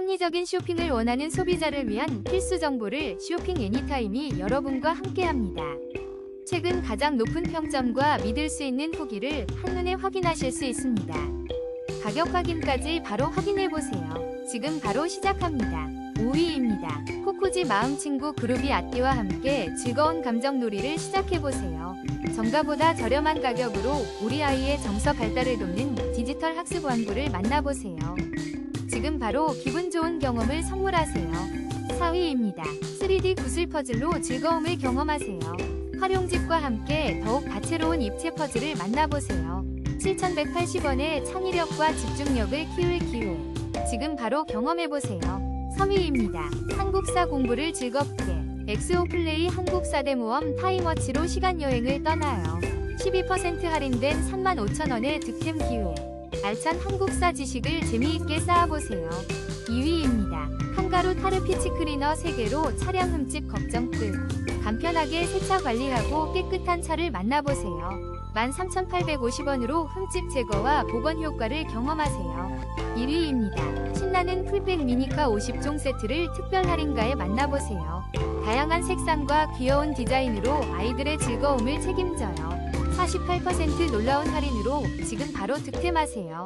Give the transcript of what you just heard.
합리적인 쇼핑을 원하는 소비자를 위한 필수 정보를 쇼핑 애니타임이 여러분과 함께합니다. 최근 가장 높은 평점과 믿을 수 있는 후기를 한눈에 확인하실 수 있습니다. 가격 확인까지 바로 확인해 보세요. 지금 바로 시작합니다. 5위입니다. 코코지 마음친구 그루비 아띠와 함께 즐거운 감정놀이를 시작해 보세요. 정가보다 저렴한 가격으로 우리 아이의 정서 발달을 돕는 디지털 학습 완구를 만나보세요. 지금 바로 기분 좋은 경험을 선물하세요. 4위입니다. 3D 구슬 퍼즐로 즐거움을 경험하세요. 활용집과 함께 더욱 다채로운 입체 퍼즐을 만나보세요. 7,180원의 창의력과 집중력을 키울 기회. 지금 바로 경험해보세요. 3위입니다. 한국사 공부를 즐겁게. 엑스오 플레이 한국사대 모험 타임워치로 시간여행을 떠나요. 12% 할인된 35,000원의 득템 기회. 알찬 한국사 지식을 재미있게 쌓아보세요. 2위입니다. 한가루 타르피치 클리너 3개로 차량 흠집 걱정 끝. 간편하게 세차 관리하고 깨끗한 차를 만나보세요. 13,850원으로 흠집 제거와 복원 효과를 경험하세요. 1위입니다. 신나는 풀백 미니카 50종 세트를 특별 할인가에 만나보세요. 다양한 색상과 귀여운 디자인으로 아이들의 즐거움을 책임져요. 48% 놀라운 할인으로 지금 바로 득템하세요.